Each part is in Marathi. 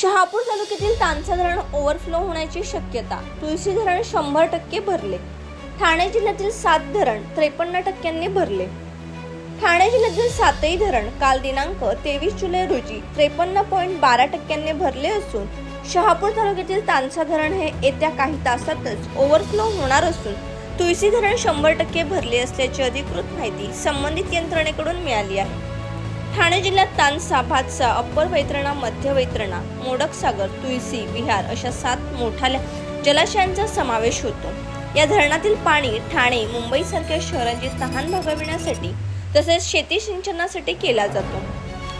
शहापूर तालुक्यातील तानसा धरण ओव्हरफ्लो होण्याची शक्यता. तुळशी धरण शंभर टक्के भरले. ठाणे जिल्ह्यातील सात धरण त्रेपन्न टक्क्यांनी भरले. ठाणे जिल्ह्यातील सातही धरण काल दिनांक तेवीस जुलै रोजी त्रेपन्न पॉईंट बारा टक्क्यांनी भरले असून शहापूर तालुक्यातील तानसा धरण हे येत्या काही तासातच ओव्हरफ्लो होणार असून तुळशी धरण शंभर टक्के भरले असल्याची अधिकृत माहिती संबंधित यंत्रणेकडून मिळाली आहे. ठाणे जिल्ह्यात तानसा भातसा अप्पर वैतरणा मध्य वैतरणा मोडकसागर तुळसी विहार अशा सात मोठ्या जलाशयांचा समावेश होतो. या धरणातील पाणी ठाणे मुंबईसारख्या शहरांची तहान भागविण्यासाठी तसेच शेती सिंचनासाठी केला जातो.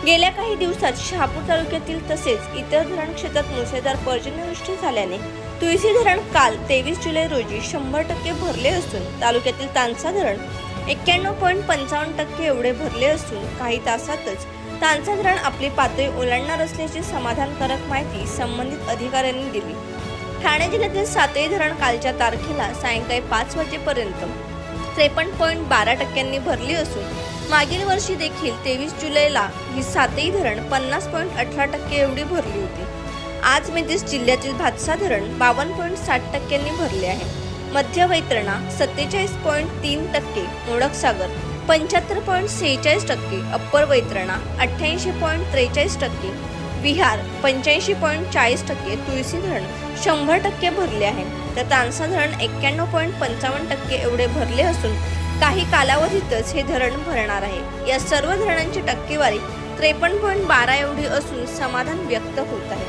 गेल्या काही दिवसात शहापूर तालुक्यातील तसेच इतर धरण क्षेत्रात मुसळधार पर्जन्यवृष्टी झाल्याने तुळशी धरण काल तेवीस जुलै रोजी शंभर टक्के भरले असून तालुक्यातील तानसा धरण एक्क्याण्णव पॉईंट पंचावन्न टक्के एवढे भरले असून काही तासातच तानसा धरण आपली पातळी ओलांडणार असल्याची समाधानकारक माहिती संबंधित अधिकाऱ्यांनी दिली. ठाणे जिल्ह्यातील सातही धरण कालच्या तारखेला सायंकाळी पाच वाजेपर्यंत त्रेपन्न पॉईंट बारा टक्क्यांनी भरली असून मागील वर्षी देखील तेवीस जुलैला ही सातही धरण पन्नास पॉईंट अठरा टक्के एवढी भरली होती. आज मेतीस जिल्ह्यातील भातसा धरण बावन्न पॉईंट साठ टक्क्यांनी भरले आहे. मध्य वैतरणा सत्तेचाळीस पॉईंट तीन टक्के मोडकसागर पंच्याहत्तर पॉईंट सेहेचाळीस टक्के अप्पर वैतरणा अठ्ठ्याऐंशी पॉईंट त्रेचाळीस टक्के विहार पंच्याऐंशी पॉईंट चाळीस टक्के तुळशी धरण शंभर टक्के भरले आहे. तर तानसा धरण एक्क्याण्णव पॉईंट पंचावन्न टक्के एवढे भरले असून काही कालावधीतच हे धरण भरणार आहे. या सर्व धरणांची टक्केवारी त्रेपन्न पॉईंट बारा एवढी असून समाधान व्यक्त होत आहे.